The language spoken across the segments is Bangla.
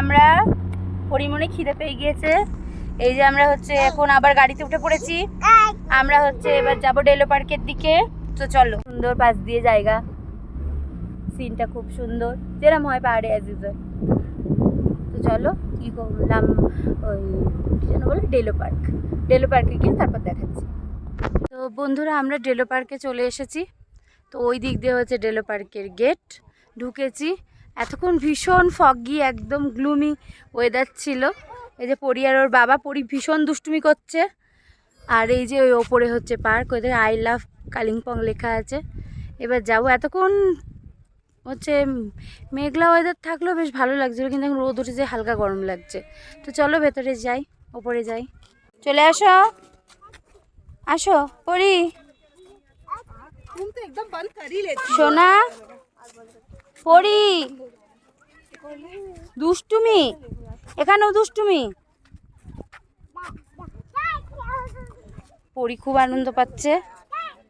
আমরা হরিমনে খিদে পেয়ে গিয়েছে। এই যে আমরা হচ্ছে এখন আবার গাড়িতে উঠে পড়েছি। আমরা হচ্ছে এবার যাব ডেলো পার্কের দিকে। তো চলো, সুন্দর পাশ দিয়ে জায়গা। সিনটা খুব সুন্দর। যেরকম হয় পাহাড়ে অ্যাজ ইউজুয়াল তো চলো, কি করলাম? ওই যেন বলে? ডেলো পার্ক ডেলো পার্কে গিয়ে তারপর দেখাচ্ছি। তো বন্ধুরা, আমরা ডেলো পার্কে চলে এসেছি। তো ওই দিক দিয়ে হচ্ছে ডেলো পার্কের গেট ঢুকেছি। এতক্ষণ ভীষণ ফগি একদম গ্লুমি ওয়েদার ছিল। এই যে পরি আর ওর বাবা পরি ভীষণ দুষ্টুমি করছে। আর এই যে ওই ওপরে হচ্ছে পার্ক ওই আই লাভ কালিম্পং লেখা আছে। এবার যাব। এতক্ষণ হচ্ছে মেঘলা ওয়েদার থাকলেও বেশ ভালো লাগছিল কিন্তু এখন রোদ উঠেছে হালকা গরম লাগছে। তো চলো ভেতরে যাই ওপরে যাই। চলে আসো। আসো পরি। সোনা। পরি। দুষ্টুমি। এখানেও দুষ্টুমি। পরি খুব আনন্দ পাচ্ছে।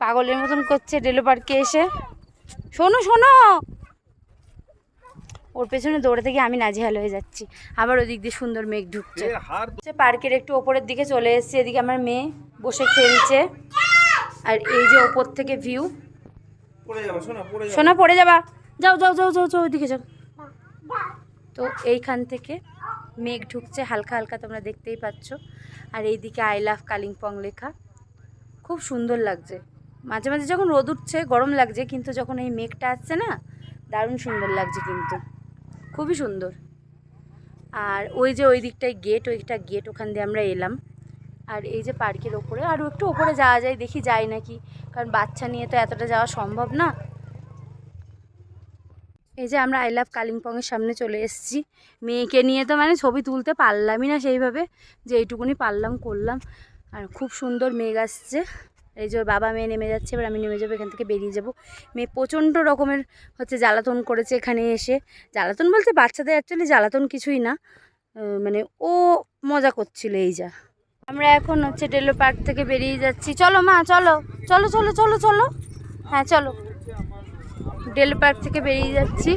পাগলের মতন করছে ডেলো পার্কে এসে। শোনো শোনো। ওর পেছনে দৌড়ে থেকে আমি নাজেহাল হয়ে যাচ্ছি। আবার ওদিক দিয়ে সুন্দর মেঘ ঢুকছে। পার্কের একটু ওপরের দিকে চলে এসেছে। এদিকে আমার মেয়ে বসে খেলছে। আর এই যে ওপর থেকে ভিউ পড়ে শোনা সোনা পড়ে যাবা। যাও যাও যাও যাও যাও ওইদিকে যাও। তো এইখান থেকে মেঘ ঢুকছে, হালকা হালকা তোমরা দেখতেই পাচ্ছ। আর এইদিকে আই লাভ কালিম্পং লেখা। খুব সুন্দর লাগছে। মাঝে মাঝে যখন রোদ উঠছে, গরম লাগছে, কিন্তু যখন এই মেঘটা আসছে না, দারুণ সুন্দর লাগছে কিন্তু। খুবই সুন্দর। আর ওই যে ওই দিকটায় গেট ওইটা গেট ওখান দিয়ে আমরা এলাম। আর এই যে পার্কের ওপরে, আরও একটু ওপরে যাওয়া যায়, দেখি যায় নাকি। কারণ বাচ্চা নিয়ে তো এতটা যাওয়া সম্ভব না। এই যে আমরা আই লাভ কালিম্পংয়ের সামনে চলে এসেছি। মেয়েকে নিয়ে তো মানে ছবি তুলতে পারলামই না সেইভাবে, যে এইটুকুনি পারলাম, করলাম। আর খুব সুন্দর মেঘ আসছে। এই যে বাবা মেয়ে নেমে যাচ্ছে, এবার আমি নেমে যাব, এখান থেকে বেরিয়ে যাব। মেয়ে প্রচণ্ড রকমের হচ্ছে জ্বালাতন করেছে এখানে এসে। জ্বালাতন বলতে বাচ্চাদের অ্যাকচুয়ালি জ্বালাতন কিছুই না। মানে ও মজা করছিল এই যা। আমরা এখন হচ্ছে ডেলো পার্ক থেকে বেরিয়ে যাচ্ছি। চলো মা, চলো। চলো চলো চলো চলো। হ্যাঁ চলো। ডেল পার্ক থেকে বেরিয়ে যাচ্ছি।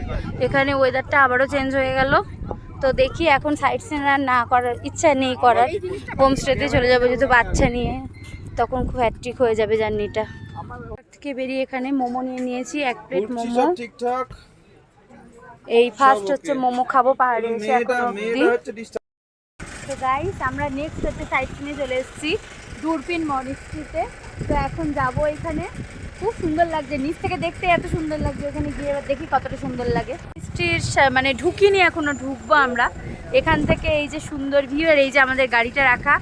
এখানে ওয়েদারটা আবারও চেঞ্জ হয়ে গেল। তো দেখি এখন সাইড সিন আর না করার ইচ্ছা নেই করার। হোমস্টেতে চলে যাব যেহেতু বাচ্চা নিয়ে। তখন খুব হ্যাট্রিক হয়ে যাবে জার্নিটা। থেকে বেরিয়ে এখানে মোমো নিয়ে নিয়েছি এক প্লেট মোমো। ঠিকঠাক? এই ফার্স্ট হচ্ছে মোমো খাব পাহাড়ে এসে এখন অবধি। তো গাইস আমরা নেক্সট হচ্ছে সাইড সিনে চলে এসেছি দূরপিন মনিস্ট্রিতে তো এখন যাব এখানে। খুব সুন্দর লাগছে। নিচ থেকে দেখতে এত সুন্দর লাগছে। এখানে গিয়ে এবার দেখি কতটা সুন্দর লাগে। মনিস্ট্রির সা- মানে ঢুকিনি এখনও, ঢুকবো আমরা। এখান থেকে এই যে সুন্দর ভিউ আর এই যে আমাদের গাড়িটা রাখা।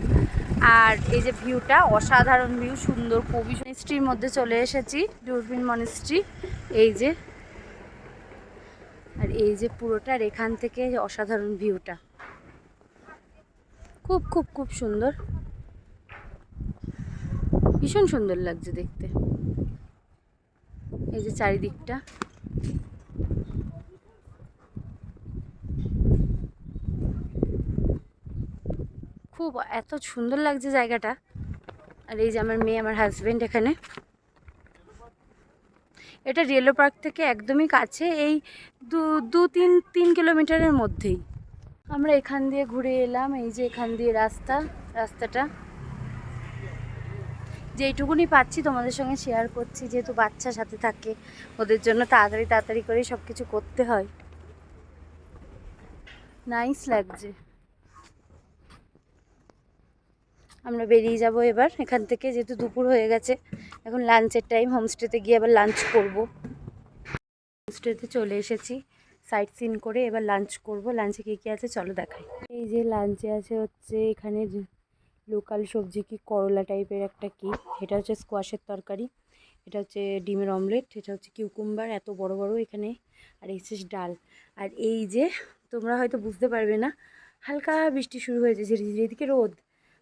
আর এই যে ভিউটা অসাধারণ ভিউ সুন্দর খুবই মনিস্ট্রির মধ্যে চলে এসেছি দূরপিন মনিস্ট্রি এই যে, আর এই যে পুরোটার এখান থেকে অসাধারণ ভিউটা খুব খুব খুব সুন্দর। ভীষণ সুন্দর লাগছে দেখতে। এই যে চারিদিকটা। খুব এত সুন্দর লাগছে জায়গাটা। আর এই যে আমার মেয়ে, আমার হাজবেন্ড এখানে। এটা রেলো পার্ক থেকে একদমই কাছে, এই দু দু, তিন তিন কিলোমিটারের মধ্যেই। আমরা এখান দিয়ে ঘুরে এলাম, এই যে এখান দিয়ে রাস্তা, রাস্তাটা। যেইটুকুনি পাচ্ছি তোমাদের সঙ্গে শেয়ার করছি, যেহেতু বাচ্চা সাথে থাকে, ওদের জন্য তাড়াতাড়ি তাড়াতাড়ি করে সব কিছু করতে হয়। নাইস লাগছে। আমরা বেরিয়ে যাব এবার, এখান থেকে যেহেতু দুপুর হয়ে গেছে, এখন লাঞ্চের টাইম হোমস্টেতে গিয়ে আবার লাঞ্চ করব। হোমস্টেতে চলে এসেছি সাইট সিন করে এবার লাঞ্চ করব। লাঞ্চে কী কী আছে চলো দেখাই। এই যে লাঞ্চে আছে হচ্ছে এখানে লোকাল সবজি কি করলা টাইপের একটা কি এটা হচ্ছে স্কোয়াশের তরকারি, এটা হচ্ছে ডিমের অমলেট এটা হচ্ছে কিউকুম্বার এত বড় বড় এখানে, আর এই ডাল আর এই যে, তোমরা হয়তো বুঝতে পারবে না, হালকা বৃষ্টি শুরু হয়েছে, ঝিরিঝিরি, এদিকে রোদ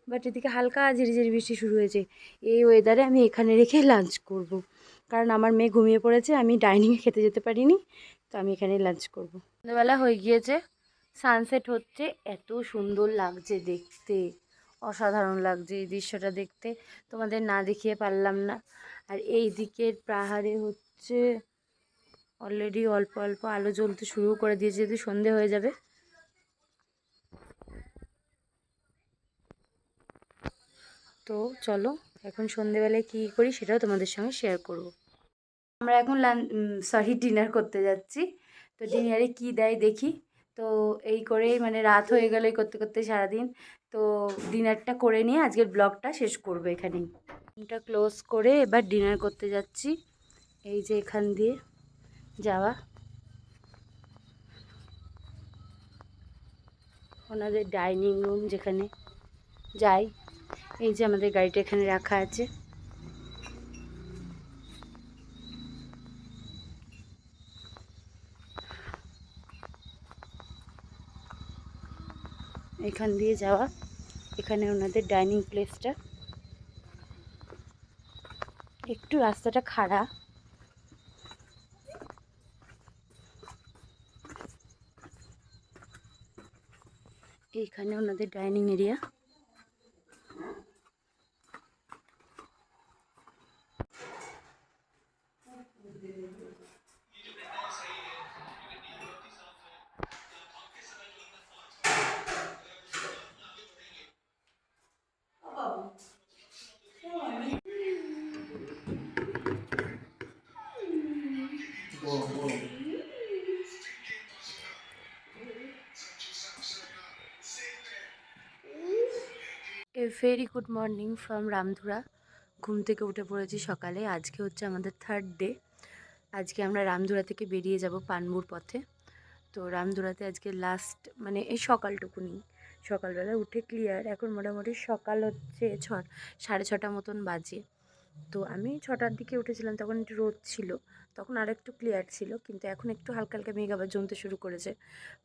বাট এদিকে হালকা ঝিরিঝিরি বৃষ্টি শুরু হয়েছে এই ওয়েদারে আমি এখানে রেখে লাঞ্চ করব। কারণ আমার মেয়ে ঘুমিয়ে পড়েছে, আমি ডাইনিংয়ে খেতে যেতে পারিনি, তো আমি এখানে লাঞ্চ করব। সন্ধ্যাবেলা হয়ে গিয়েছে সানসেট হচ্ছে, এত সুন্দর লাগছে দেখতে অসাধারণ লাগছে এই দৃশ্যটা দেখতে। তোমাদের না দেখিয়ে পারলাম না। আর এই দিকের পাহাড়ে হচ্ছে অলরেডি অল্প অল্প আলো জ্বলতে শুরু করে দিয়েছে যদি সন্ধে হয়ে যাবে। তো চলো, এখন সন্ধেবেলায় কী করি সেটাও তোমাদের সঙ্গে শেয়ার করব। আমরা এখন লান সরি ডিনার করতে যাচ্ছি। তো ডিনারে কি দেয় দেখি। তো এই করেই মানে রাত হয়ে গেল এই করতে করতে সারাদিন। তো ডিনারটা করে নিয়ে আজকের ব্লগটা শেষ করব এখানেই। এটা ক্লোজ করে এবার ডিনার করতে যাচ্ছি। এই যে এখান দিয়ে যাওয়া। ওনাদের ডাইনিং রুম যেখানে যাই। এই যে আমাদের গাড়িটা এখানে রাখা আছে। এখান দিয়ে যাওয়া। এখানে ওনাদের ডাইনিং প্লেসটা। একটু রাস্তাটা খাড়া। এইখানে ওনাদের dining area. Very good morning from Ramdhura ঘুম থেকে উঠে পড়েছি সকালে। আজকে হচ্ছে আমাদের থার্ড ডে আজকে আমরা রামধুরা থেকে বেরিয়ে যাব পানবুর পথে। তো রামধুরাতে আজকে লাস্ট মানে এই সকালটুকুনি সকালবেলা উঠে ক্লিয়ার এখন মোটামুটি সকাল হচ্ছে ছ সাড়ে ছটা মতন বাজে। তো আমি ছটার দিকে উঠেছিলাম, তখন একটু রোদ ছিল, তখন আর একটু ক্লিয়ার ছিল, কিন্তু এখন একটু হালকা হালকা মেঘ আবার জমতে শুরু করেছে।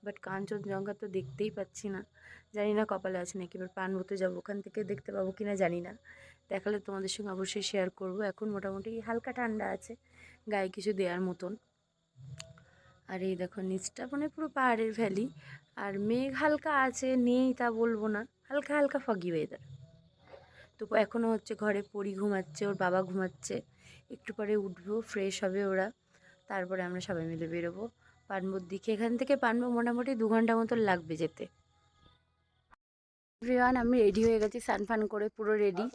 বাট কাঞ্চনজঙ্ঘা তো দেখতেই পাচ্ছি না। জানি না কপালে আছে নাকি, এবার পানবুতে যাব, ওখান থেকে দেখতে পাবো কি না জানি না। দেখালে তোমাদের সঙ্গে অবশ্যই শেয়ার করব। এখন মোটামুটি হালকা ঠান্ডা আছে, গায়ে কিছু দেওয়ার মতন। আর এই দেখো, নিচটা মানে পুরো পাহাড়ের ভ্যালি আর মেঘ হালকা আছে, নেই তা বলব না। হালকা হালকা ফগি ওয়েদার তো এখনও হচ্ছে ঘরে পরি ঘুমাচ্ছে, ওর বাবা ঘুমাচ্ছে। একটু পরে উঠবো ফ্রেশ হবে ওরা। তারপরে আমরা সবাই মিলে বেরোবো। পানবোর দিকে এখান থেকে পানবো মোটামুটি দু ঘণ্টা মতো লাগবে যেতে। এভরিওয়ান আমি রেডি হয়ে গেছি, স্নান ফান করে পুরো রেডি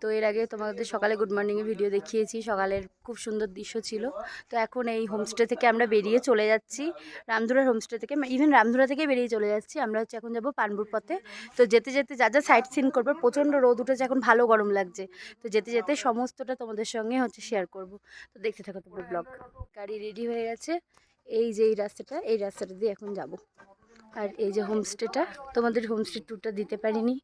তো এর আগে তোমাদের সকালে গুড মর্নিংয়ে ভিডিও দেখিয়েছি, সকালের খুব সুন্দর দৃশ্য ছিল। তো এখন এই হোমস্টে থেকে আমরা বেরিয়ে চলে যাচ্ছি, রামধুরার হোমস্টে থেকে ইভেন রামধুরা থেকে বেরিয়ে চলে যাচ্ছি। আমরা হচ্ছে এখন যাব পানপুর পথে। তো যেতে যেতে যা যা সাইট সিন করব, প্রচণ্ড রোদ উঠেছে, এখন ভালো গরম লাগছে। তো যেতে যেতে সমস্তটা তোমাদের সঙ্গে হচ্ছে শেয়ার করব। তো দেখতে থাকো তোমার ব্লগ গাড়ি রেডি হয়ে গেছে। এই যে এই রাস্তাটা এই রাস্তাটা দিয়ে এখন যাব। আর এই যে হোমস্টেটা তোমাদের হোমস্টে ট্যুরটা দিতে পারিনি।